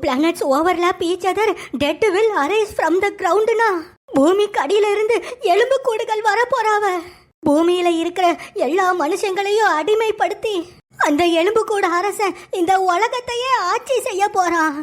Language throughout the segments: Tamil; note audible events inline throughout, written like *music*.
planets overlap each other, dead will arise from the groundனா பூமிக்கு அடியில இருந்து எலும்பு கூடுகள் வர போறாவ பூமியில இருக்கிற எல்லா மனுஷங்களையும் அடிமைப்படுத்தி அந்த எலும்பு கூட அரசன் இந்த உலகத்தையே ஆட்சி செய்ய போறான்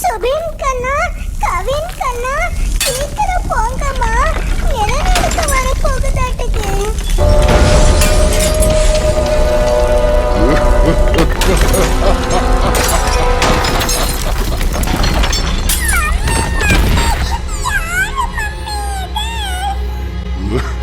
சுபின் கண்ணா கவின் கண்ணா சீக்கிரம் போங்கம்மா. நிலநடுக்க வர போகுதாட்டுக்கு ha *laughs*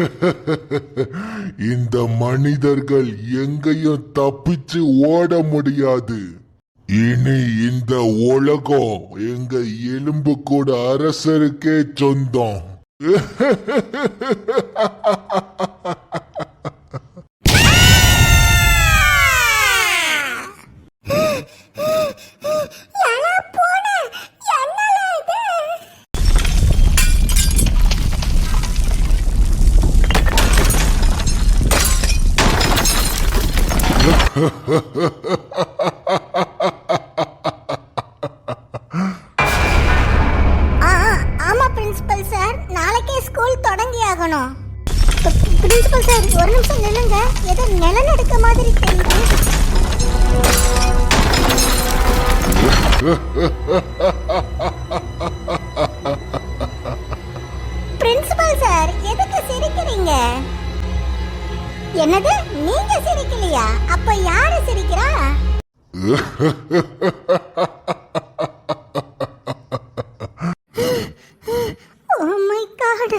*laughs* இந்த மனிதர்கள் எங்கேயும் தப்பிச்சு ஓட முடியாது. இனி இந்த உலகம் எங்க எலும்பு கூட அரசருக்கே சொந்தம். *laughs* ஆமா பிரின்சிபல் சார் நாளைக்கே ஸ்கூல் தொடங்கி ஆகணும் பிரின்சிபல் சார் ஒரு நிமிஷம் நில்லுங்க. ஏதோ நிலநடுக்க மாதிரி தெரியுது. பிரின்சிபல் சார் எதுக்கு சிரிக்கிறீங்க? என்னது நீங்க சிரிக்கலையா? அப்ப யாரு சிரிக்கிறா *laughs* Oh my god.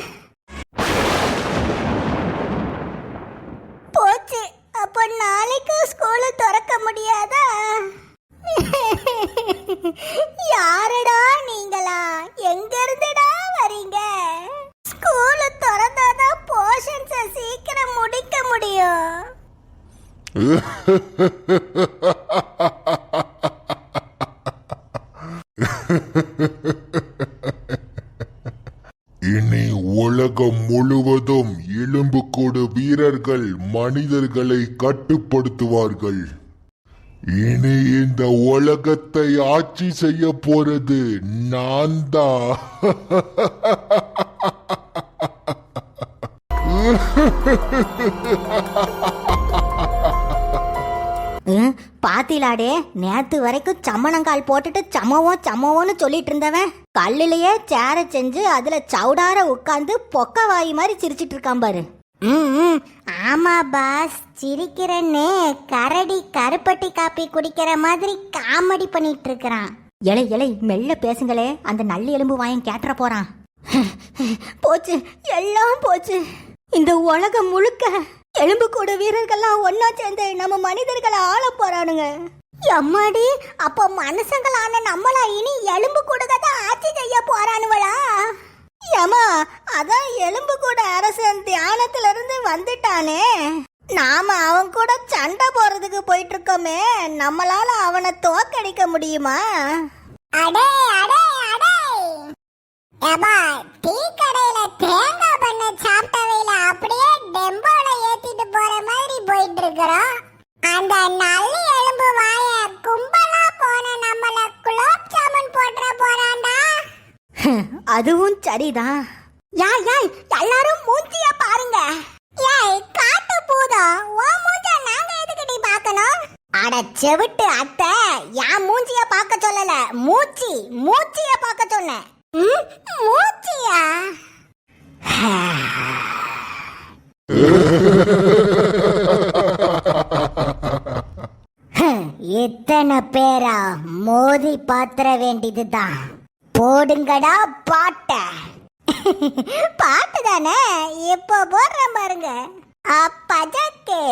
போச்சு அப்ப நாளைக்கு ஸ்கூல திறக்க முடியாதா யாரடா நீங்களா எங்க இருந்துடா வரீங்க ஸ்கூல் திறந்தாதான் போர்ஷன்ஸ சீக்கிரம் முடிக்க முடியும் இனி உலகம் முழுவதும் எலும்புக்கூடு வீரர்கள் மனிதர்களை கட்டுப்படுத்துவார்கள். இனி இந்த உலகத்தை ஆட்சி செய்ய போறது நான் தான் *laughs* பாத்திலாடே நேத்து வரைக்கும் சம்மணங்கால் போட்டுட்டு சமவம் சமவம்னு சொல்லிட்டு இருந்தவன் கல்லுலயே சேர செஞ்சு அதுல சவுடார உட்காந்து பொக்க வாய் மாதிரி சிரிச்சிட்டு இருக்கான் பாரு. ம் ஆமா பாஸ். சிரிக்கிறேன்னு கரடி கருப்பட்டி காப்பி குடிக்கிற மாதிரி காமெடி பண்ணிட்டு இருக்கிறான். இலை இலை மெல்ல பேசுங்களே. அந்த நல்ல எலும்பு வாயம் கேட்டுற போறான். *laughs* போச்சு எல்லாம் போச்சு. இந்த உலகம் முழுக்க எலும்பு வீரர்கள்லாம் ஒன்னா சேர்ந்து நம்ம மனிதர்களை ஆள போறானுங்க. எம்மாடி அப்ப மனுஷங்களான நம்மளா இனி எலும்பு கூட தான் ஆட்சி செய்ய போறானுவளா ஏமா அதான் எலும்பு கூட அரசன் தியானத்துல இருந்து வந்துட்டானே. நாம அவன் கூட சண்டை போறதுக்கு போயிட்டு இருக்கோமே நம்மளால அவனை தோக்கடிக்க முடியுமா? அடே அடே அடே! ஏமா டீ கடையில *laughs* அதுவும் சரிதான். யாய் யாய் எல்லாரும் மூஞ்சிய பாருங்க. ஏய் காட்டு பூதம் ஓ மூஞ்ச நாங்க எதுக்குடி பார்க்கணும்? அட செவிட்டு அத்தை என் மூஞ்சிய பார்க்க சொல்லல. மூச்சி மூச்சிய பார்க்க சொன்னேன். மூச்சியா? *laughs* இத்தனை பேரா மோதி பாத்திர வேண்டியதுதான். போடுங்கடா பாட்ட. பாட்டு தானே? இப்போ போடுறேன் பாருங்க. அப்பஜக்கே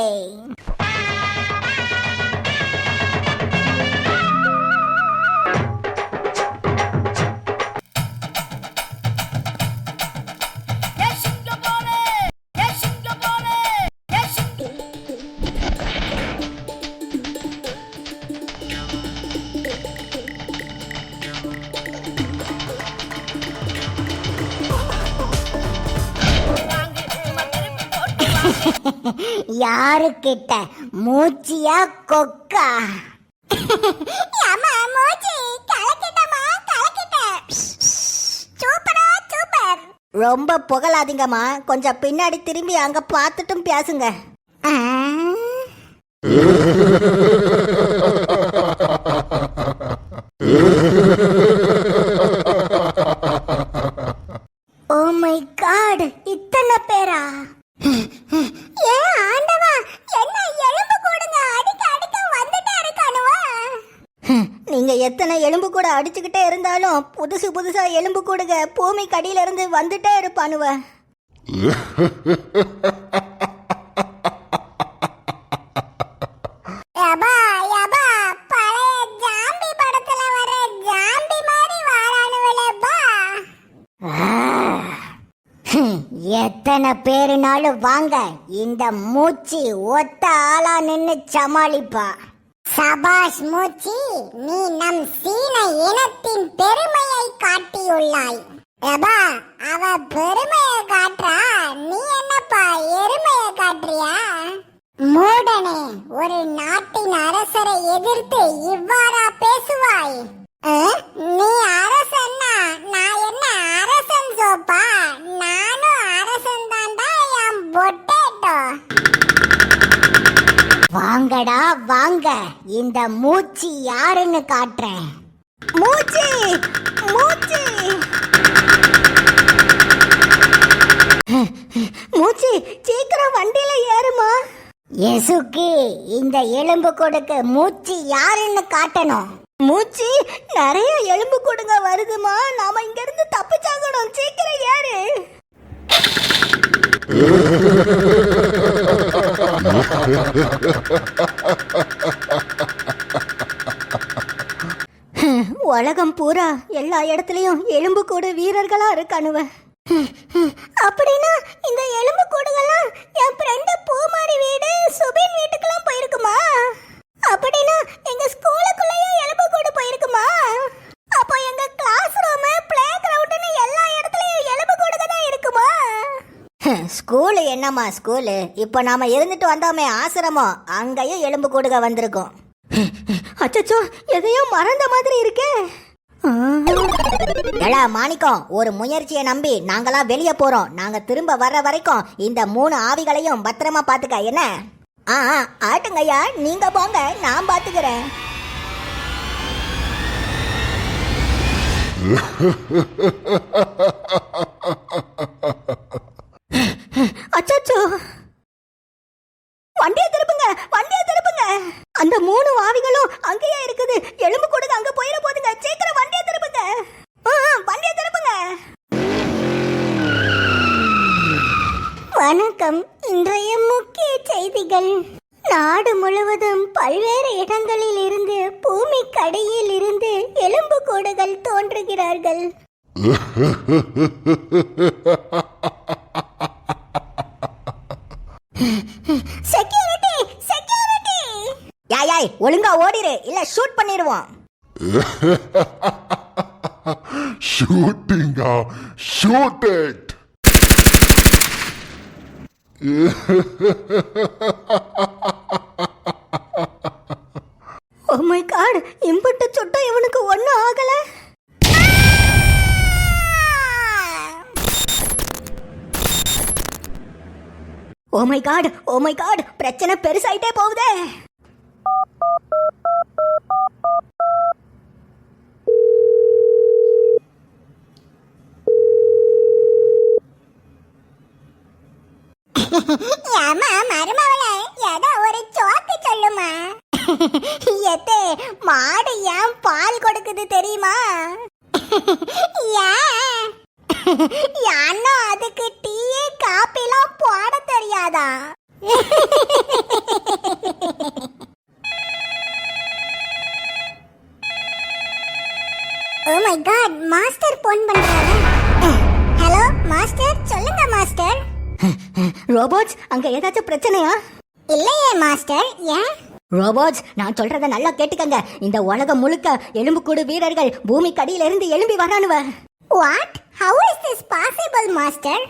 யாருக்கிட்ட மூச்சியா கொக்கா? அம்மா மூச்சி கலக்கிட்டமா கலக்கிட்ட சூப்பரா சூப்பர். ரொம்ப புகழாதீங்கம்மா. கொஞ்சம் பின்னாடி திரும்பி அங்க பார்த்துட்டும் பேசுங்க ஓ மை காட் இத்தனை பேரா ஏன் ஆண்டவா என்ன எலும்பு கூடுங்க அடிக்க அடிக்க வந்துட்டே இருக்கானுவா நீங்க எத்தனை எலும்பு கூட அடிச்சுக்கிட்டே இருந்தாலும் புதுசு புதுசா எலும்பு கூடுங்க. பூமி கடியில இருந்து வந்துட்டே இருப்பானுவ. எத்தனை பேருனாலும் வாங்க. இந்த மூச்சு ஒத்த ஆளா நின்னு சமாளிப்பா. சபாஷ் மூச்சி நீ நம் சீன இனத்தின் பெருமையை காட்டியுள்ளாய். யப்பா அவ பெருமையை காட்டுறா? நீ என்னப்பா எருமையை காட்டுறியா? மூடனே ஒரு நாட்டின் அரசரை எதிர்த்து இவ்வாறா பேசுவாய். நீ அரசன்னா நான் என்ன அரசன் சோப்பா? நான் அரசன் தான்டா என் பொட்டேட்டோ வாங்கடா வாங்க. இந்த மூச்சு யாருன்னு காட்டுறேன். மூச்சு மூச்சு. மூச்சு சீக்கிரம் வண்டியில ஏறுமா. எசுக்கு இந்த எலும்பு கொடுக்க மூச்சு யாருன்னு காட்டணும். மூச்சு நிறைய எலும்பு கொடுங்க வருதுமா. நாம இங்க இருந்து தப்பிச்சாகணும். சீக்கிரம் ஏறு. உலகம் பூரா எல்லா இடத்துலயும் எலும்பு கூடு வீரர்களா இருக்கானுவ அப்படின்னா இந்த எலும்பு கூடுகள்லாம் என் ஃப்ரெண்டு பூமாரி வீடு சுபின் வீட்டு *laughs* ஸ்கூலு என்னம்மா ஸ்கூலு? இப்போ நாம இருந்துட்டு வந்தோமே ஆசிரமம் அங்கேயும் எலும்பு கூடுக வந்திருக்கோம். *laughs* அச்சச்சோ எதையோ மறந்த மாதிரி இருக்கே. எடா மாணிக்கம் ஒரு முயற்சியை நம்பி நாங்களாம் வெளியே போறோம். நாங்க திரும்ப வர்ற வரைக்கும் இந்த மூணு ஆவிகளையும் பத்திரமா பாத்துக்க என்ன? ஆ ஆ, ஆட்டுங்கய்யா நீங்க போங்க நான் பாத்துக்கிறேன். ha *laughs* இன்றைய முக்கிய செய்திகள். நாடு முழுவதும் பல்வேறு இடங்களில் இருந்து பூமி கடையில் இருந்து எலும்பு கூடுகள் தோன்றுகிறார்கள். செக்யூரிட்டி செக்யூரிட்டி யாய் யாய் ஒழுங்கா ஓடிரு. இல்ல ஷூட் பண்ணிடுவோம் ஷூட்டிங்கா shoot it oh my god இம்புட்டு சுட்டா இவனுக்கு ஒன்றும் ஆகல. Oh my god oh my god பிரச்சனை பெருசாயிட்டே போகுதே. ஏமா மருமவளே ஏதோ ஒரு ஜோக்கு சொல்லுமா? எத்தே மாடு ஏன் பால் கொடுக்குது தெரியுமா? ஏன்? ஏன்னா அதுக்கு டீ காப்பிலாம் போட தெரியாதா? Oh my god master phone பண்றாரு? ஹலோ மாஸ்டர் சொல்லுங்க மாஸ்டர் ரோபோட்ஸ் அங்க ஏதாச்சும் பிரச்சனையா? இல்லையே மாஸ்டர். ஏன்? ரோபோட்ஸ் நான் சொல்றத நல்லா கேட்டுக்கங்க. இந்த உலகம் முழுக்க எலும்புக்கூடு வீரர்கள் பூமி கடியில இருந்து எழும்பி வரானுவ. What how is this possible master?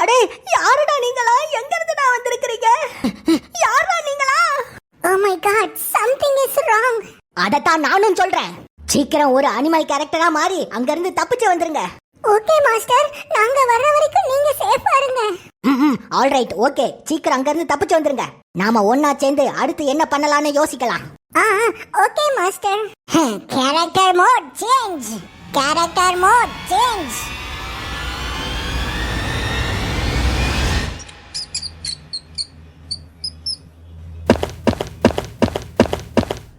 அடே யாருடா நீங்களா? எங்க இருந்து நான் வந்திருக்கிறீங்க? யாரா நீங்களா? ஓ my god something is wrong அதத்தான் நானும் சொல்றேன். சீக்கிரம் ஒரு அனிமல் கேரக்டரா மாறி அங்க இருந்து தப்பிச்சு வந்துருங்க. ஓகே மாஸ்டர் நாங்க வர்ற வரைக்கும் நீங்க சேஃபா இருங்க. ஆல் ரைட் ஓகே சீக்கிரம் அங்க இருந்து தப்பிச்சு வந்துருங்க. நாம ஒன்னா சேர்ந்து அடுத்து என்ன பண்ணலாம்னு யோசிக்கலாம். ஆ okay master character mode change character mode change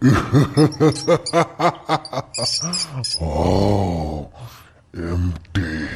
*laughs* Oh, empty.